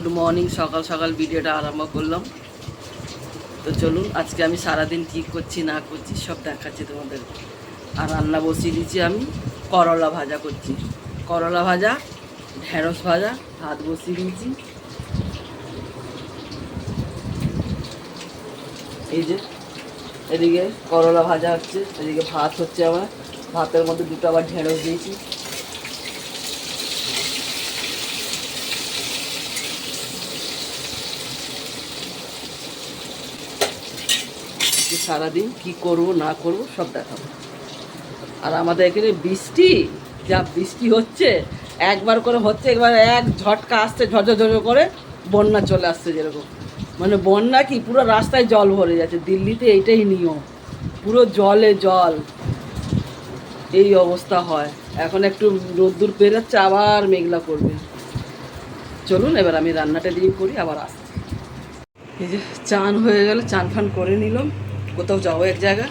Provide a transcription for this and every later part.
Good morning, সকাল সকাল ভিডিওটা আরম্ভ করলাম। তো চলুন, আজকে আমি সারাদিন কী করছি, না করছি, সব দেখাচ্ছি তোমাদের। আর রান্না বসিয়ে দিচ্ছি আমি, করলা ভাজা করছি। করলা ভাজা, ঢেঁড়স ভাজা, ভাত বসিয়ে দিয়েছি। এই যে, এদিকে করলা ভাজা হচ্ছে, এদিকে ভাত হচ্ছে আমার। ভাতের মধ্যে দুটো আবার ঢেঁড়স দিয়েছি। সারাদিন কি করব, না করব, সব দেখাবো। আর আমাদের এখানে বৃষ্টি, যা বৃষ্টি হচ্ছে, একবার করে হচ্ছে, একবার এক ঝটকা আসছে ঝড় করে বন্যা চলে আসছে যেরকম। মানে বন্যা কি, পুরো রাস্তায় জল ভরে যাচ্ছে, দিল্লিতে এইটাই নিয়ম। পুরো জলে জল। এই অবস্থা হয়। এখন একটু রোদ্দুর পেরোচ্ছে আবার মেঘলা করবে। চলুন, এবার আমি রান্নাটা দিয়ে করি, আবার আসছি। এই যে চান হয়ে গেল, চান ফান করে নিলাম। কোথাও যাব এক জায়গা।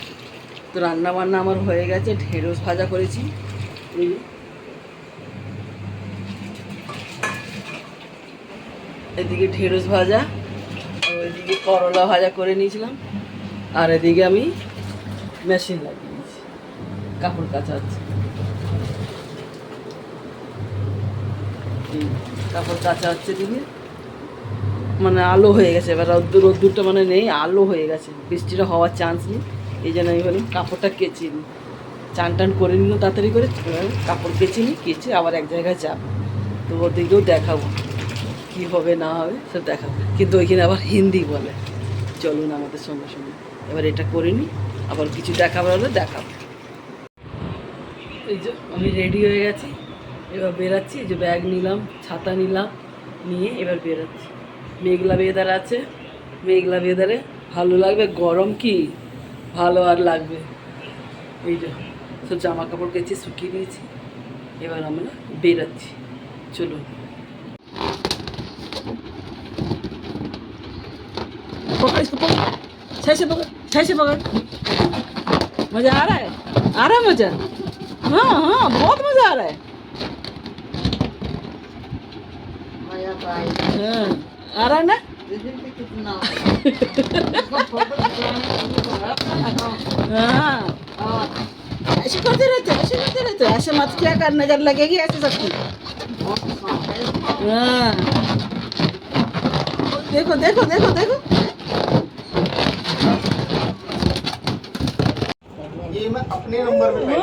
তো রান্না বান্না আমার হয়ে গেছে, ঢেঁড়স ভাজা করেছি। এদিকে ঢেঁড়স ভাজা, আর ওইদিকে করলা ভাজা করে নিয়েছিলাম। আর এদিকে আমি মেশিন লাগিয়ে নিয়েছি কাপড় কাচা হচ্ছে। এই, কাপড় কাচা হচ্ছে দিকে মানে আলো হয়ে গেছে, এবার রোদ্দুর রোদ্দুরটা মানে নেই, আলো হয়ে গেছে। বৃষ্টিটা হওয়ার চান্স নেই, এই জন্য আমি বলি কাপড়টা কেচে নিই চান টান করে নিল, তাড়াতাড়ি করে কাপড় কেচে নিই কেচে আবার এক জায়গায় যাব। তো ওদিকেও দেখাবো, কী হবে, না হবে, সব দেখাবো। কিন্তু ওইখানে আবার হিন্দি বলে। চলুন আমাদের সঙ্গে সঙ্গে। এবার এটা করে নিই আবার কিছু দেখাবার হলে দেখাবো। এই যে আমি রেডি হয়ে গেছি, এবার বেরাচ্ছি যে ব্যাগ নিলাম, ছাতা নিলাম, নিয়ে এবার বেরাচ্ছি। মেঘলা বেদার আছে মেঘলা বেদারে ভালো লাগবে গরম কি ভালো আর লাগবে এই যে সব জামা কাপড় কেচে শুকিয়ে দিয়েছি এবার আমরা বেরাচ্ছি চলুন पकड़ इसको पकड़ सही से पकड़ सही से पकड़ मजा आ रहा है आ रहा है मजा हाँ हाँ बहुत मजा आ रहा है मजा तो आएगा हाँ, आ रहा है ना? हाँ। ऐसे करते रहते ऐसे करते रहते ऐसे मत क्या कर नज़र लगेगी ऐसे सबकी हाँ। देखो देखो देखो देखो। ये मैं अपने नंबर पे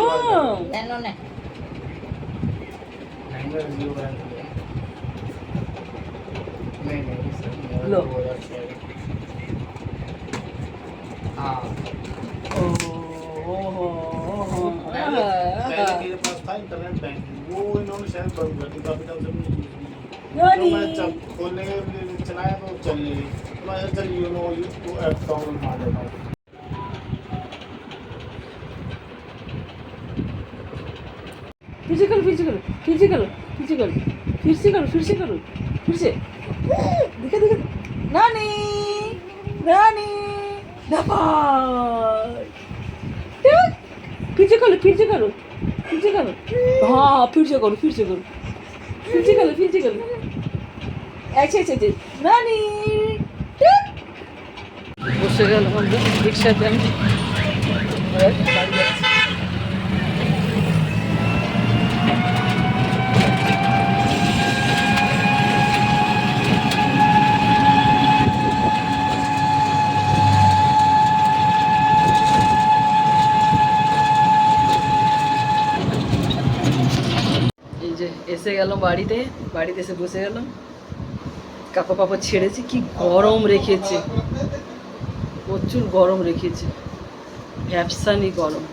फिर से करो फिर से करो फिर से करो फिर से करो কিসে? দেখে দেখে। নানি নানি ফিরছে করো ফিরছে করো ফিরছে করো হ্যাঁ ফিরছে করো ফিরছে করো ফিরছে করো ফিরছে করো আচ্ছা আচ্ছা আচ্ছা নানি বসে গেল রিক্সাতে। আমি এসে গেলাম বাড়িতে বাড়িতে এসে বসে গেলাম। কাপড় পাপড় ছেড়েছি, কি গরম রেখেছে। প্রচুর গরম রেখেছে। ভ্যাপসানি গরম।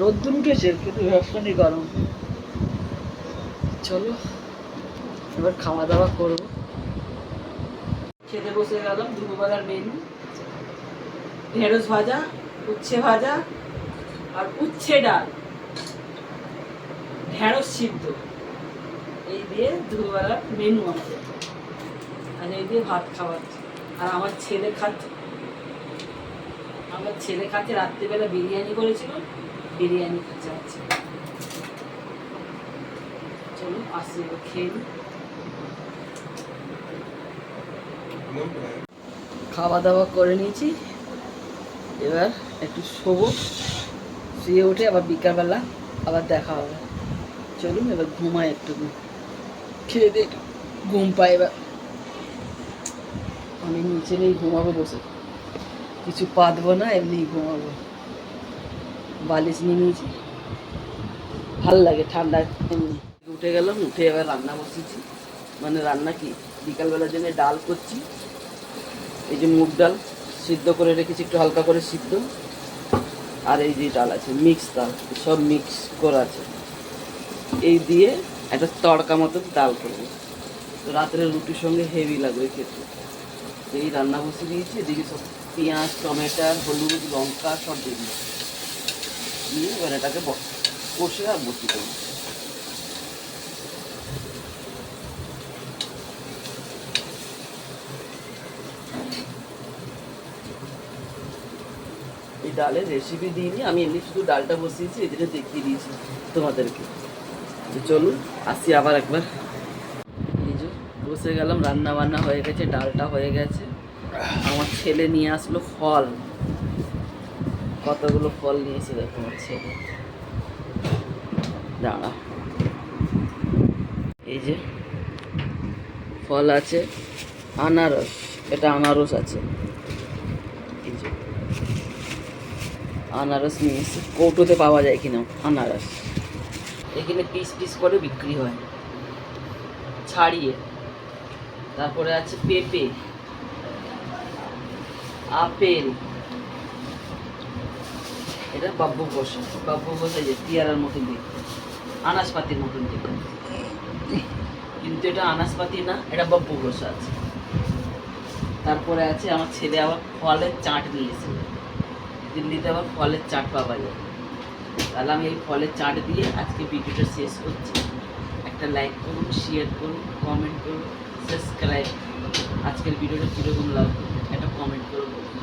রোদ্দুর উঠেছে, কিন্তু ভ্যাপসানি গরম। চলো, এবার খাওয়া দাওয়া করব। খেতে বসে গেলাম, দুপুরবেলার মেনু ঢেঁড়স ভাজা, উচ্ছে ভাজা আর উচ্ছে ডাল। ঢেঁড়স সিদ্ধ। এই দিয়ে দুপুরবেলার মেনু আমাদের আর এই দিয়ে ভাত খাওয়াচ্ছে আর আমার ছেলে খাচ্ছে। আমার ছেলে খাচ্ছে, রাত্রিবেলা বিরিয়ানি করেছিল। বিরিয়ানি খাচ্ছে আমার ছেলে। চলো আসি খেয়ে খাওয়া দাওয়া করে নিয়েছি। এবার একটু শোবো। শুয়ে উঠে আবার বিকালবেলা আবার দেখা হবে। চলুন, এবার ঘুমাই একটু খেয়ে দিয়ে ঘুম পাই এবার। আমি নিচে নেই, ঘুমাবো বসে। কিছু পাতবো না, এমনি ঘুমাবো। বালিশ নিয়ে নিয়েছি। ভালো লাগে ঠান্ডা এমনি। উঠে গেলাম, উঠে এবার রান্না বসেছি মানে রান্না কি? বিকালবেলার জন্য ডাল করছি। এই যে মুগ ডাল সিদ্ধ করে রেখেছি, একটু হালকা করে সিদ্ধ। আর এই যে ডাল আছে, মিক্স ডাল, সব মিক্স করা আছে। এই দিয়ে একটা তড়কা মতো ডাল করব। তো রাত্রে রুটির সঙ্গে হেভি লাগবে খেতে। এই রান্না বসে দিয়েছি, এদিকে সব পেঁয়াজ, টমেটো, হলুদ, লঙ্কা সব দিয়ে দিয়েছি। দিয়ে এবার এটাকে কষে আর বসি দেবো। এই ডালের রেসিপি দিইনি, আমি এমনি শুধু ডালটা বসিয়েছি, এই দেখিয়ে দিয়েছি তোমাদেরকে। তো চলুন, আসি আবার একবার। এই যে বসে গেলাম রান্না বান্না হয়ে গেছে, ডালটা হয়ে গেছে। আমার ছেলে নিয়ে আসলো ফল। কতগুলো ফল নিয়েছে দেখো আমার ছেলে। দাঁড়া। এই যে ফল আছে, আনারস। এটা আনারস আছে। এই যে আনারস নিয়ে এসে কৌটোতে পাওয়া যায় কিনা? আনারস। এখানে পিস পিস করে বিক্রি হয়। ছাড়িয়ে। তারপরে আছে পেঁপে। আপেল। এটা বাব্বু বসা। বাব্বু বসা যে পেয়ারার মতন দেখতে। আনাসপাতির মতন দেখতে। কিন্তু এটা আনাসপাতি না, এটা বাব্বু বসা আছে। তারপরে আছে আমার ছেলে আবার ফলের চাট নিয়েছে। দিল্লিতে আবার ফলের চাট পাওয়া যায়। তাহলে আমি এই ফলের চাট দিয়ে আজকে ভিডিওটা শেষ করছি। একটা লাইক করুন শেয়ার করুন কমেন্ট করুন সাবস্ক্রাইব আজকের ভিডিওটা কীরকম লাগবে একটা কমেন্ট করে বলুন।